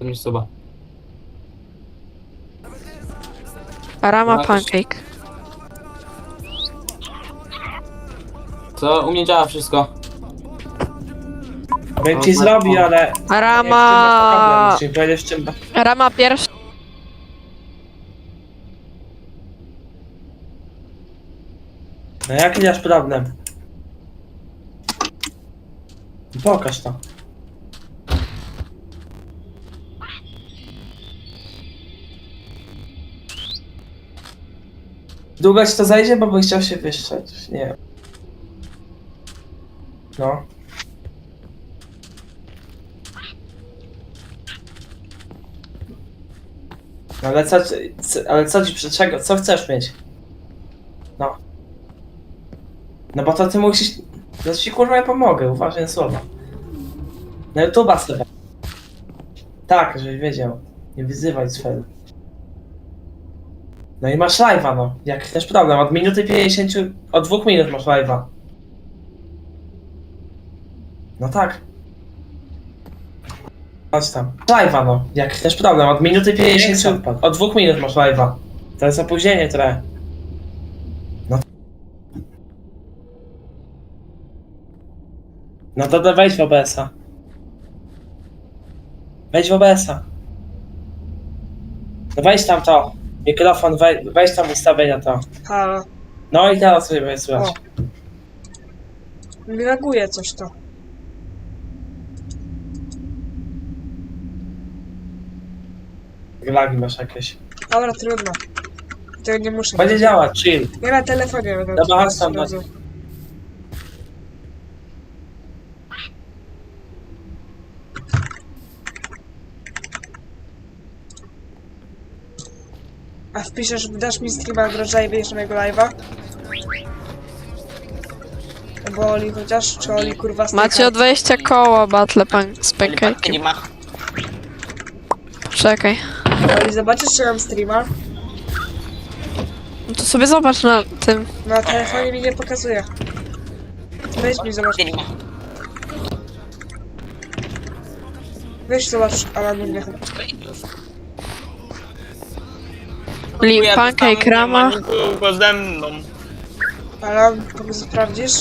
mieć suba. Rama No, pancake. Co? U mnie działa wszystko. Bym ci No, zrobił, no. ale... Rama... Czy pojedziesz w czym... Rama pierwsza. No jaki masz problem? Pokaż to. Długo ci to zajdzie, bo bym chciał się wyszczeć. Nie. No. Ale co, co, ale co ci, przy czego, co chcesz mieć? No. No bo to ty musisz... No ci kurwa ja pomogę, uważaj słowa. Na YouTube'a sobie. Tak, żebyś wiedział. Nie wyzywaj sfery. No i masz live'a no. Jak też problem, od minuty 50, od dwóch minut masz live'a. No tak. Chodź tam. Live'a no. Jak też problem, od minuty 50, od dwóch minut masz live'a. To jest opóźnienie trochę. No to, to wejdź w OBS-a. Wejdź w OBS-a. No wejdź tam to. Mikrofon, wej, wejdź tam ustawienia to. Halo. No i teraz sobie będzie słychać. Mi laguje coś to. Lagi masz jakieś. Dobra, trudno. Tego nie muszę. Będzie działać, chill. Ja na telefonie będę. Dobra, chodź tam, razu. A wpiszesz, dasz mi streama drożdża i wyjdziesz na mojego live'a? Bo Oli chociaż, czy Oli kurwa Macie o 20 koła battle pan z Pancake nie pancake'iem. ma. Czekaj. Oli, zobaczysz, czy mam streama? No to sobie zobacz na tym. Na telefonie mi nie pokazuje. Weź mi zobacz. Weź zobacz, ale nie. Li pancake, rama. Długo ze mną. Ale sprawdzisz?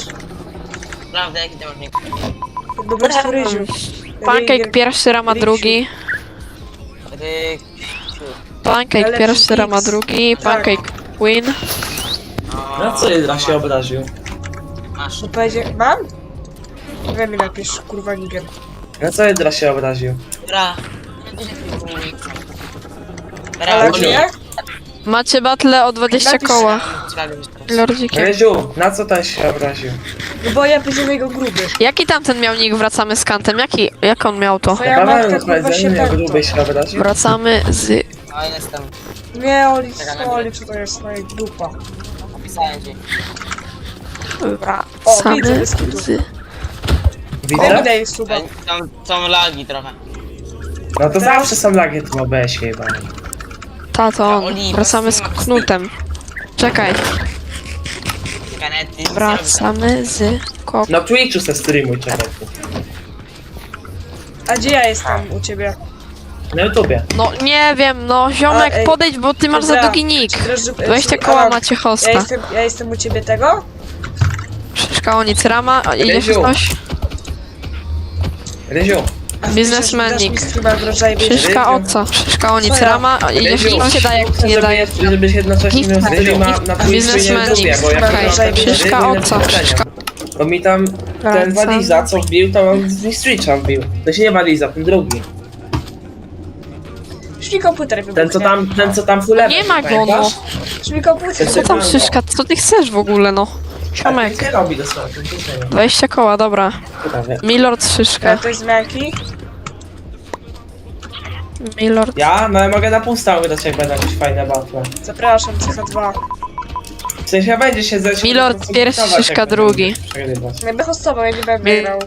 Prawda, jaki to różnik. No bez ryziu. Pancake pierwszy, rama drugi. Ryk. Pancake Ale pierwszy, X. rama drugi. Tak. Pancake win. No co Ydra się obraził? Masz. No powiedzie... Mam? We mi napisz, kurwa niger. No co Ydra się obraził? Dobra. Ale Chodź. nie? Macie battle o 20 Napisz- koła. Lordzikiem. Ryziu, na co ten się obraził? No bo ja powiedziałem jego gruby. Jaki tamten miał nick? Wracamy z kantem. Jaki, jak on miał to? Twoja Na matka kurwa się powiedzenie, jak gruby się obraził. Wracamy z... No jestem. Nie, Oli, Oli, co to jest moja dupa. Opisałem ci. Wracamy z... O, Widzę? suba. Są, są lagi trochę. No to zawsze są lagi w OBS-ie chyba. Tato on. Wracamy z knutem. Czekaj. Kanety. Wracamy z... Kok... Na Twitchu se streamuj człowieku. A gdzie ja jestem u ciebie? Na YouTubie. No nie wiem, no ziomek A, ej, podejdź, bo ty masz za dobra, długi nick. Droży- 20 koła Alan, macie Ja hosta. jestem, ja jestem u ciebie tego? O nic rama, a idziesz Ryziu. coś? Ryziu, A Biznesmenik. streama i? Szyszka o co? Szyszka o nic rama, Ryziu. nic się daje, jak ci nie daje. żebyś jednocześnie miał Nikt- streama na Twitchu i na Biznesmenik. YouTubie, bo jak Czekaj, mam tam Szyszka cztery o inne co? pokolenia. Szyszka Bo mi tam ten. Waliza co wbił, to on z Mistrza wbił. To się nie Waliza, ten drugi. Już mi komputer wybuchnie. Ten co tam, ten co tam full Nie ma go, no. Już mi komputer Co tam Szyszka? Co ty chcesz w ogóle, no? Ziomek. Nie robi dosłownie, to nie wiem. 20 koła, dobra. Milord Szyszka. To jest zmianki? Milord. Ja? No ale mogę na pół stały dać jak będą jakieś fajne battle. Zapraszam, CH2. W sensie będzie się zać. Milord pierwszy, Szyszka drugi. Przegrywać. Będę hostował, ja nie będę Mi- grał.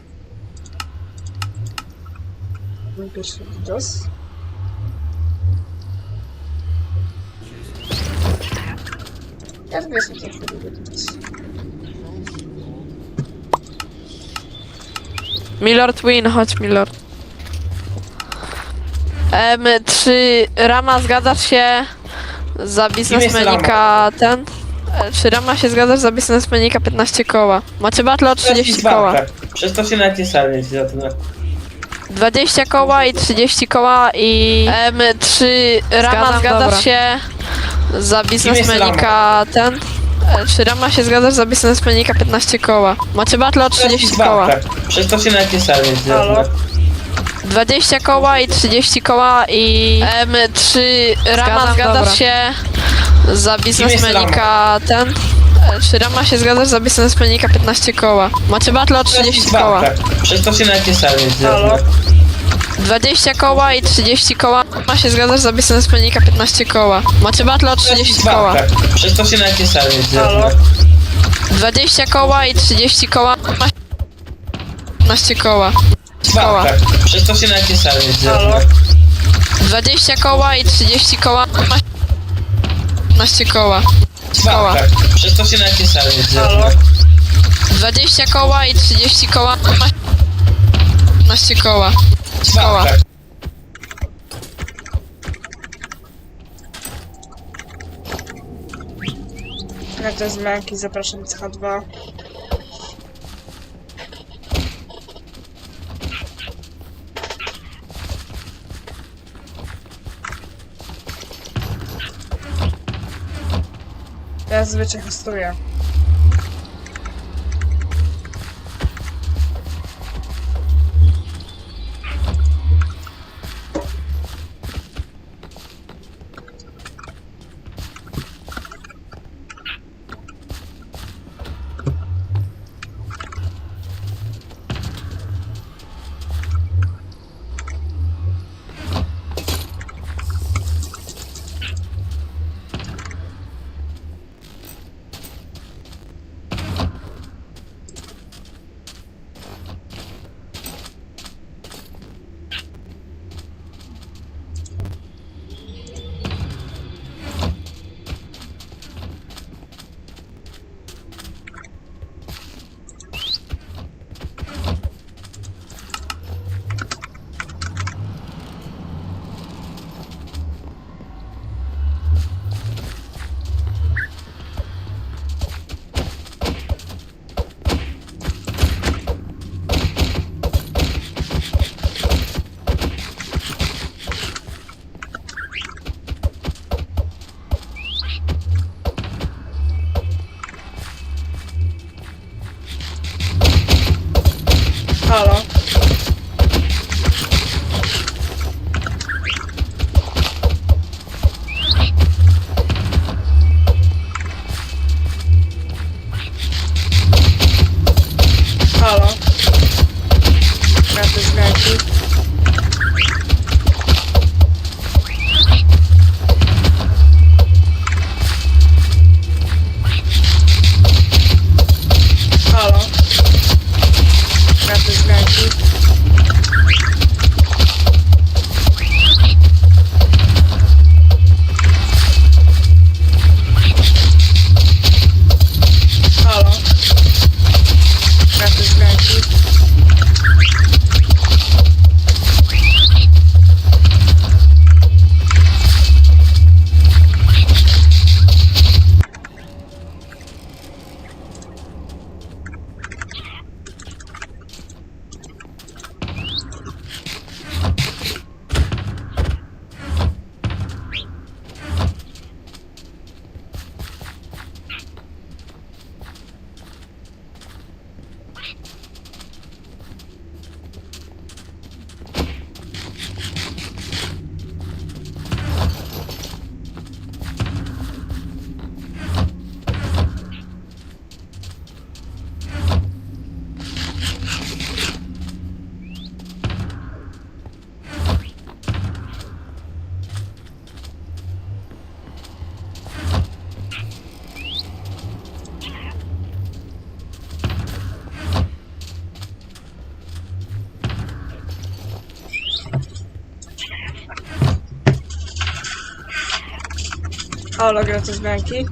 Pierwszy widos. Ja nie Milord win, chodź Milord. Em, czy Rama zgadzasz się za biznesmenika ten? E, Czy Rama się zgadzasz za biznesmenika 15 koła? Macie battle o 30 koła. Przez to się nawet nie za tyle. 20 koła i 30 koła i em, czy Rama Zgadzam, zgadzasz dobra. się za biznesmenika ten? E, Czy Rama się zgadzasz za biznesmenika 15 koła? Macie battle o 30 koła. Przez to się Halo? tyle. 20 koła i 30 koła i em, czy Rama Zgadzam, zgadzasz dobra. się za biznesmenika ten? E, Czy Rama się zgadzasz za biznesmenika 15 koła? Macie battle o 30 koła. Przez to się za Halo? Tyle. 20 koła i 30 koła. Ma się zgadzasz za biznesmenika 15 koła. Macie battle o 30 koła. Przez to się tyle. 20 koła i 30 koła. Ma 15 koła. koła. Przez to się za Halo? tyle. 20 koła i 30 koła. Ma 15 koła. koła. Przez to się tyle. 20 koła i 30 koła. Ma 15 koła. Koła. Ja to jest Męki, zapraszam z H2. Ja zazwyczaj hostuję. Thank you. Halo, graty z Męki.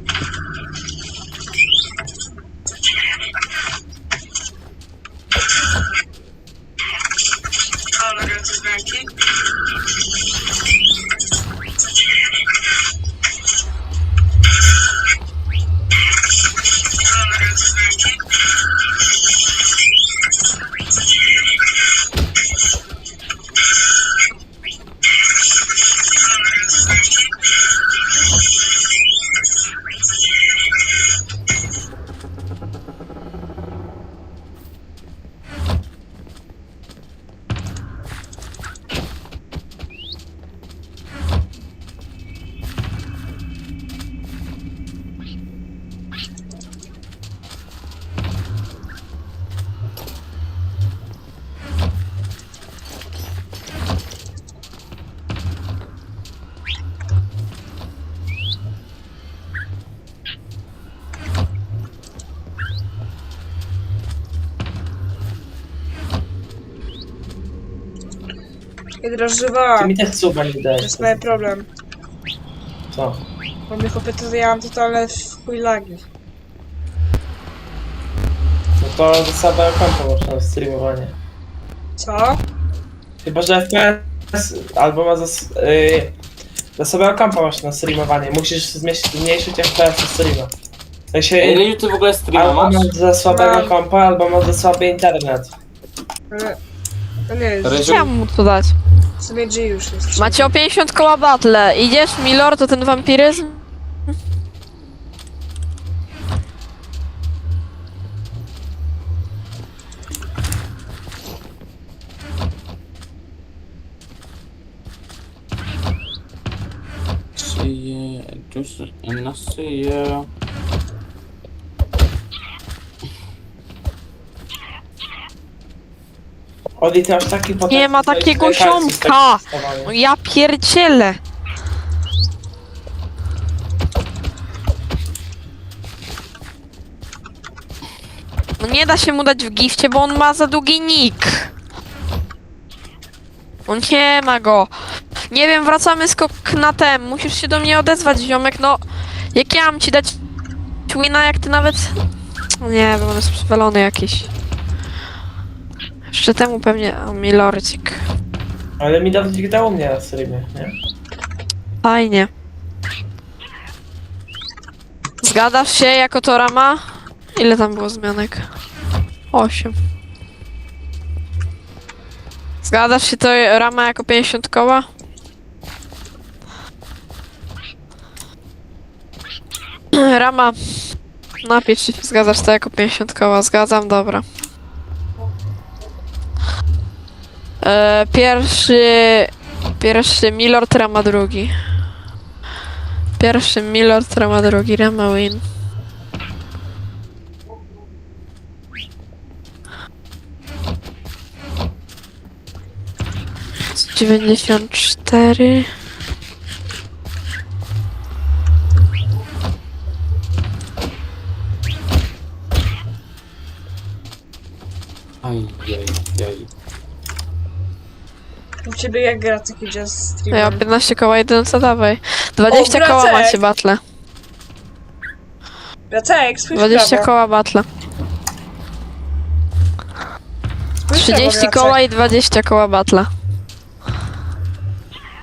Żywa. Ty mi też suba nie To dajesz. jest mały problem. Co? Bo mnie chłopie to ja mam totalne w chuj lagi. No to zasada kompa masz na streamowanie. Co? Chyba, że FPS albo ma zas... Yy, zasobę kompa masz na streamowanie. Musisz zmieścić, zmniejszyć FPS streama. W sensie, Ej, Ryju, ty w ogóle streama albo masz? masz za słabego Mam. kompa, albo masz za słaby internet. Ale... Nie, Ryziu? Chciałam mu to dać. w sumie G już jest. Macie o 50 koła battle. Idziesz, Milor, to ten wampiryzm? Już na szyję. Oli, ty taki. Nie ma takiego ziomka. testowania. No ja pierdzielę. No nie da się mu dać w gifcie, bo on ma za długi nick. On nie ma go. Nie wiem, wracamy skok na tem. Musisz się do mnie odezwać, ziomek. No, jak ja mam ci dać wina, jak ty nawet... Nie wiem, on jest przywalony jakiś. Jeszcze temu pewnie... O, Milorcik. Ale mi Dawid dał mnie na streamie, nie? Fajnie. Zgadzasz się jako to rama? Ile tam było zmianek? Osiem. Zgadzasz się to rama jako 50 koła? Rama. Napisz, czy zgadzasz to jako 50 koła. Zgadzam, dobra. E, pierwszy... Pierwszy Milord, rama drugi. Pierwszy Milord, rama drugi, rama win. Dziewięćdziesiąt cztery. Jaj, jaj. U ciebie jak gra taki jazz stream? Ja 15 koła jedynce dawaj. 20 O, koła macie battle. Racek, spójrz 20 prawo. koła battle. Spójrz prawo, 30 Racek. koła i 20 koła battle.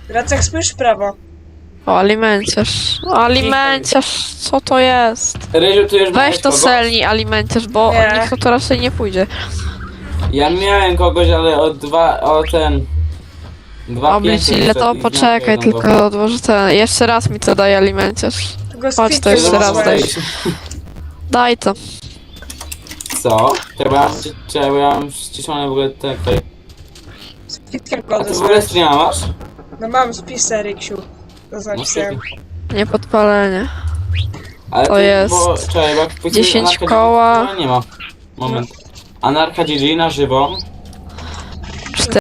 Racek, spójrz w prawo. O, alimenciarz. O, alimenciarz, co to jest? Ryziu, ty już Weź miałeś to kogoś? selni alimenciarz, bo Nie. nikt to raczej nie pójdzie. Ja miałem kogoś, ale o dwa, o ten... Dwa Oblicz pięty ile jeszcze to, i poczekaj, tylko odłożę ten. Jeszcze raz mi to daje alimenciarz. Tylko z Chodź, to jeszcze raz wysłałeś. daj. Daj to. Co? Trzeba, trzeba ściszone w ogóle te... te- Z pitkiem A go ty w ogóle odesłałeś. streama masz? No mam spisę, Ryksiu. To No zapisałem. Niepodpalenie. Ale To ty- jest Bo, czekaj, bo jak wpisujesz 10 Anarcha koła. No nie ma. Moment. Anarcha GG na żywo.